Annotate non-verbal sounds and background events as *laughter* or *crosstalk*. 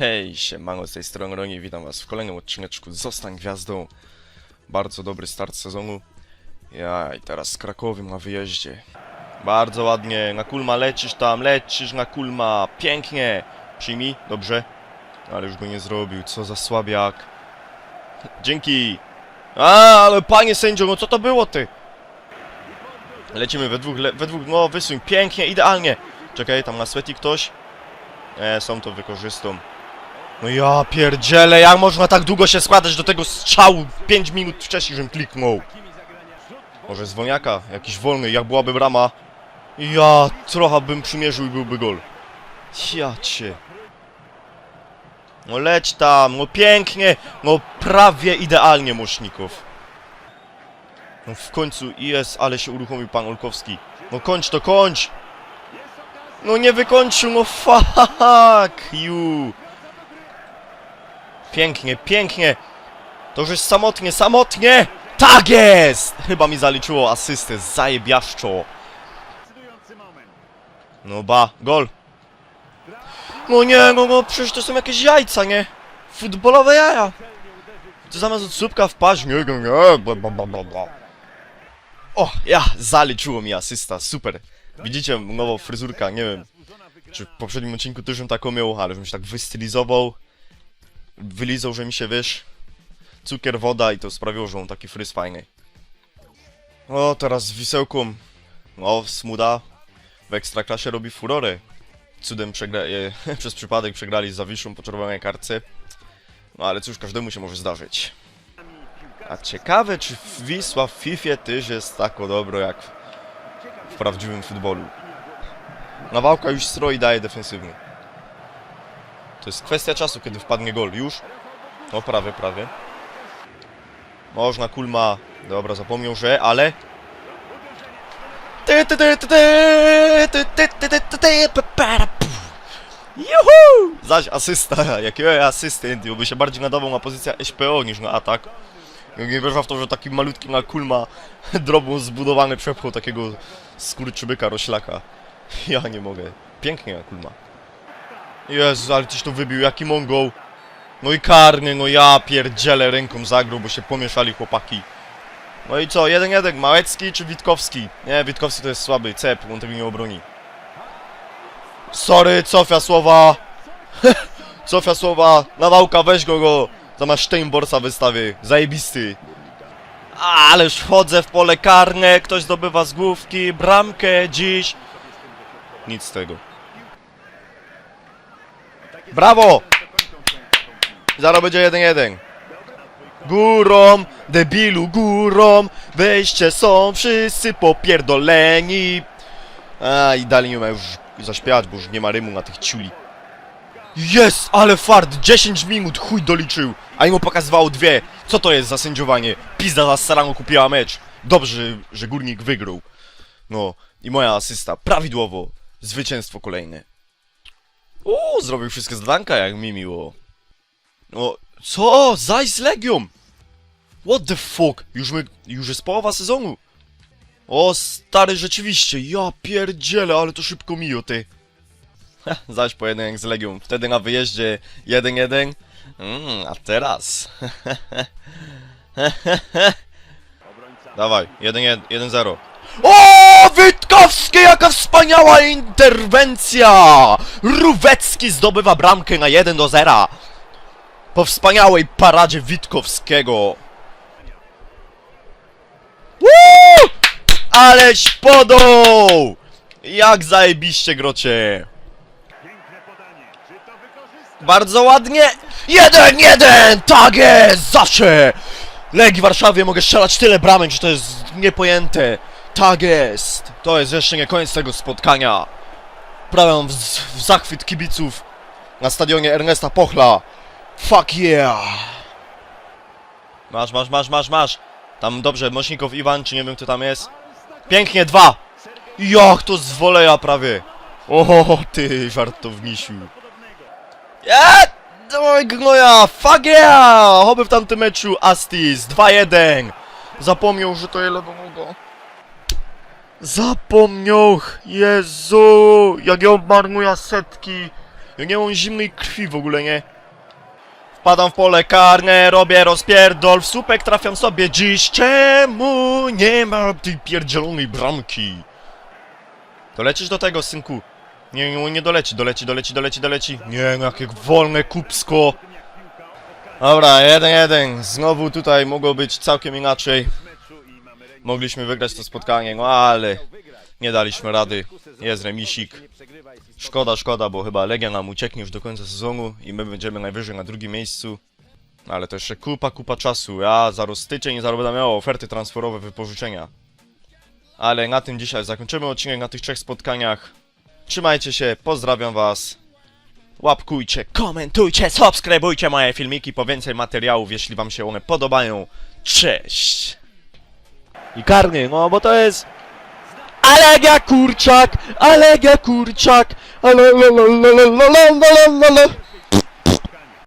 Hej, siemano z tej strony Roni, witam was w kolejnym odcineczku Zostań Gwiazdą. Bardzo dobry start sezonu. Ja i teraz z Krakowiem na wyjeździe. Bardzo ładnie, na kulma lecisz tam, lecisz na kulma, pięknie. Przyjmij, dobrze. Ale już go nie zrobił, co za słabiak. Dzięki. A, ale panie sędzio, no co to było ty? Lecimy we dwóch, we dwóch, no wysuń, pięknie, idealnie. Czekaj, tam na sweti ktoś. E, są to wykorzystą. No ja pierdzielę, jak można tak długo się składać do tego strzału 5 minut wcześniej, żebym kliknął. Może zwoniaka, jakiś wolny, jak byłaby brama. Ja trochę bym przymierzył i byłby gol. Ja cię. No leć tam, no pięknie, no prawie idealnie Moszników. No w końcu jest, ale się uruchomił pan Olkowski. No kończ to, kończ! No nie wykończył, no *laughs* fuck you! Pięknie, pięknie! To już jest samotnie, samotnie! Tak jest! Chyba mi zaliczyło asystę, zajebiaszczo. No ba, gol. No nie, no, no przecież to są jakieś jajca, nie? Futbolowe jaja. To zamiast od słupka wpaść, nie, nie, nie, bla, bla, bla, bla. O, ja, zaliczyło mi asysta, super. Widzicie, nową fryzurka, nie wiem, czy w poprzednim odcinku też ją taką miał, ale żebym się tak wystylizował, wylizał, że mi się, wiesz, cukier, woda i to sprawiło, że on taki fryz fajny. O, teraz z wisełką, o, smuda w Ekstraklasie robi furorę. Cudem przegra e, *laughs* przez przypadek przegrali z Zawiszą po czerwonej kartce. No ale cóż, każdemu się może zdarzyć. A ciekawe, czy Wisła w FIFA też jest tak dobro jak w prawdziwym futbolu. Nawałka już stroi daje defensywny. To jest kwestia czasu, kiedy wpadnie gol. Już? No prawie, prawie. Można, Kulma. Dobra, zapomniał, że, ale... Juhu! Zaś asysta, jakiego asystent, bo by się bardziej nadawał na pozycję SPO niż na atak. Nie wierzę w to, że taki malutki na kulma drobą zbudowany przepchał takiego skurczybyka roślaka. Ja nie mogę. Pięknie kulma. Jezu, ale tyś to wybił, jaki mongol. No i karny, no ja pierdzielę ręką zagrał, bo się pomieszali chłopaki. No i co, jeden jeden, Małecki czy Witkowski? Nie, Witkowski to jest słaby, cep, on tego nie obroni. Sorry, cofia słowa. *laughs* cofia słowa, nawałka, weź go go. Zamiast Steinborsa wystawię, zajebisty. Ależ wchodzę w pole karne, ktoś zdobywa z główki, bramkę dziś. Nic z tego. Brawo! Zaraz będzie 1-1. Górą, debilu, górą, wejście są wszyscy popierdoleni. A i dalej nie ma już zaśpiewać, bo już nie ma rymu na tych ciuli. Jest, ale fart, 10 minut, chuj doliczył, a im pokazywało dwie. Co to jest za sędziowanie? Pizda za Sarano kupiła mecz. Dobrze, że Górnik wygrał. No, i moja asysta, prawidłowo. Zwycięstwo kolejne. Uuu, zrobił wszystkie zadanka, jak mi miło. No, co? Zaj z Legią! What the fuck? Już, my, już jest połowa sezonu. O, stary, rzeczywiście, ja pierdzielę, ale to szybko miło, ty. Ha, Zaś pojedynek z Legią. Wtedy na wyjeździe 1-1. Mm, a teraz. *laughs* Dawaj, 1-1, 1-0. O, Witkowski, jaka wspaniała interwencja! Ruwecki zdobywa bramkę na 1 do 0. Po wspaniałej paradzie Witkowskiego. Woo! Aleś podął! Jak zajebiście grocie! Bardzo ładnie! Jeden, jeden! Tak jest! Zawsze! Legii Warszawie mogę strzelać tyle bramek, że to jest niepojęte. Tak jest! To jest jeszcze nie koniec tego spotkania. Prawiam w, w zachwyt kibiców na stadionie Ernesta Pochla. Fuck yeah! Masz, masz, masz, masz, masz! Tam dobrze, Mośnikow Iwan, czy nie wiem kto tam jest. Pięknie, dwa! Jak to z woleja prawie! O, ty żartownisiu. Ja! Oj, gnoja! Fuck yeah! Oby w tamtym meczu Astis 2-1! Zapomniał, że to jest lewonoga. Zapomniał! Jezu! Jak ja marnuję setki! Ja nie mam zimnej krwi w ogóle, nie? Padam w pole karne, robię rozpierdol, w słupek trafiam sobie dziś. Czemu nie ma tej pierdzielonej bramki? Dolecisz do tego, synku? Nie, nie, nie doleci, doleci, doleci, doleci, doleci. Nie, no jakie wolne kupsko. Dobra, jeden, jeden. Znowu tutaj mogło być całkiem inaczej. Mogliśmy wygrać to spotkanie, no ale nie daliśmy rady. Jest remisik. Szkoda, szkoda, bo chyba Legia nam ucieknie już do końca sezonu i my będziemy najwyżej na drugim miejscu. Ale to jeszcze kupa, kupa czasu. Ja za styczeń i zaraz będę miał oferty transferowe, wypożyczenia. Ale na tym dzisiaj zakończymy odcinek na tych trzech spotkaniach. Trzymajcie się, pozdrawiam was. Łapkujcie, komentujcie, subskrybujcie moje filmiki po więcej materiałów, jeśli wam się one podobają. Cześć! I karny, no bo to jest... Alegia Kurczak! Alegia Kurczak! Ale.